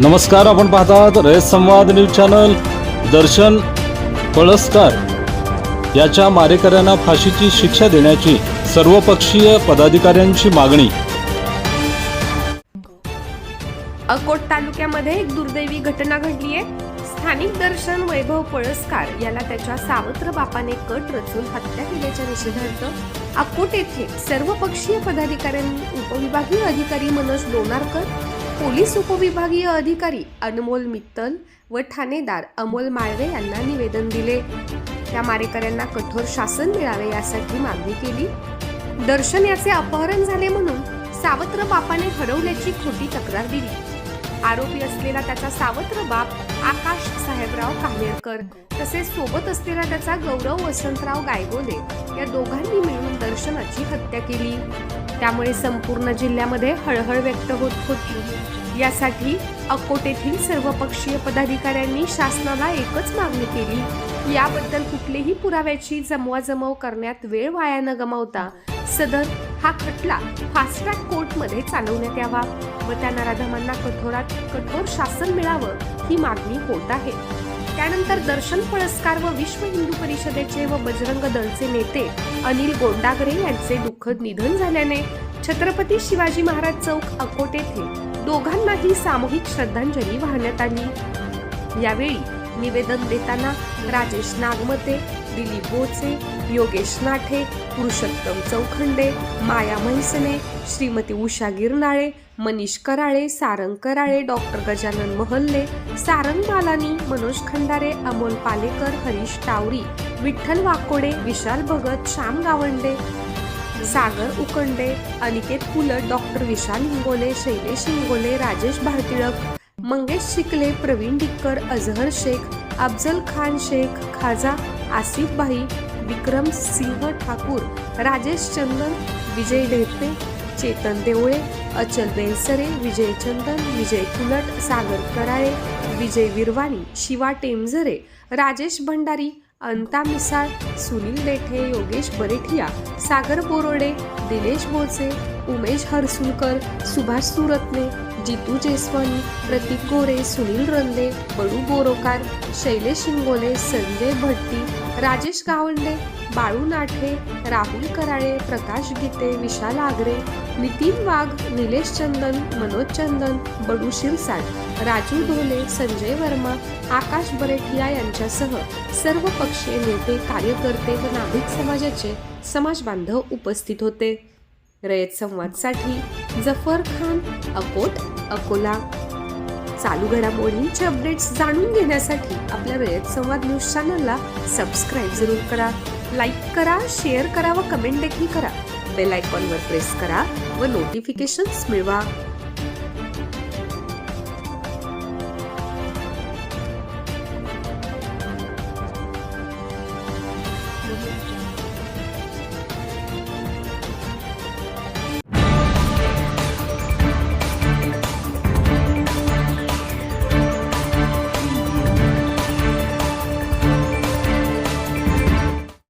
नमस्कार आपण पाहतात रयत संवाद न्यूज चॅनल. दर्शन पळसकर याच्या मारेकऱ्यांना फाशीची शिक्षा देण्याची सर्वपक्षीय पदाधिकाऱ्यांची मागणी. अकोट तालुक्यामध्ये एक दुर्दैवी घटना घडली आहे. स्थानिक दर्शन वैभव पळसकार याला त्याच्या सावत्र बापाने कट रचून हत्या केल्याच्या निषेधार्थ अकोट येथे सर्वपक्षीय पदाधिकाऱ्यांनी उपविभागीय अधिकारी मनोज लोणारकर पोलीस उपविभागीय अधिकारी अनमोल मित्तल व ठाणेदार अमोल माळवे यांना निवेदन दिले. त्या मारेकऱ्यांना कठोर शासन मिळावे यासाठी मागणी केली. दर्शन याचे अपहरण झाले म्हणून सावत्र बापाने हरवल्याची खोटी तक्रार दिली. आरोपी असलेला त्याचा सावत्र बाप आकाश साहेबराव कामेरकर तसेच सोबत असलेला त्याचा गौरव वसंतराव गायगोले या दोघांनी मिळून दर्शनाची हत्या केली. त्यामुळे संपूर्ण जिल्ह्यामध्ये हळहळ व्यक्त होत होती. यासाठी अकोट येथील सर्वपक्षीय पदाधिकाऱ्यांनी शासनाला एकच मागणी केली. याबद्दल कुठलेही पुराव्याची जमवाजमव करण्यात वेळ वाया न गमावता सदर हा खटला फास्ट ट्रॅक कोर्टमध्ये चालवण्यात यावा. व त्या नराधमांना कठोरात कठोर शासन मिळावं ही मागणी होत आहे. त्यानंतर दर्शन पळसकार व विश्व हिंदू परिषदेचे व बजरंग दलचे नेते अनिल गोंडागरे यांचे दुःखद निधन झाल्याने छत्रपती शिवाजी महाराज चौक अकोट येथे दोघांनाही सामूहिक श्रद्धांजली वाहण्यात आली. यावेळी निवेदन देताना राजेश नागमते दिलीप बोचे योगेश नाठे पुरुषोत्तम चौखंडे माया म्हैसने श्रीमती उषा गिरनाळे मनीष कराळे सारंग कराळे डॉक्टर गजानन महल्ले सारंग बालानी मनोज खंडारे अमोल पालेकर हरीश टावरी विठ्ठल वाकोडे विशाल भगत श्याम गावंडे सागर उकंडे अनिकेत पुलट डॉक्टर विशाल हिंगोले शैलेश हिंगोले राजेश भारतिळक मंगेश शिकले प्रवीण डिक्कर अजहर शेख अफजल खान शेख खाजा आसिफ भाई विक्रम सिंह ठाकूर राजेश चंदन विजय ढेपे चेतन देवळे अचल बेलसरे विजय चंदन विजय कुलट सागर कराळे विजय विरवाणी शिवा टेमझरे राजेश भंडारी अंता मिसाळ सुनील देठे योगेश बरेठिया सागर बोरोडे दिनेश बोचे उमेश हरसुलकर सुभाष सुरत्ने जितू जयस्वानी प्रतीक गोरे सुनील रंदे बडू बोरोकार शैलेश शिंगोले संजय भट्टी राजेश गावंडे बाळू नाठे राहुल कराळे प्रकाश गीते विशाल आगरे नितीन वाघ निलेश चंदन मनोज चंदन बडू शिरसाट राजू ढोले संजय वर्मा आकाश बरेठिया यांच्यासह सर्व पक्षीय नेते कार्यकर्ते व नाभिक समाजाचे समाज बांधव उपस्थित होते. रयत संवादसाठी जफर खान अकोट अकोला. चालू घडामोडींचे अपडेट्स जाणून घेण्यासाठी आपल्या वेळेत संवाद न्यूज चॅनलला सबस्क्राईब जरूर करा. लाईक करा शेअर करा व कमेंट देखील करा. बेल आयकॉनवर प्रेस करा व नोटिफिकेशन्स मिळवा.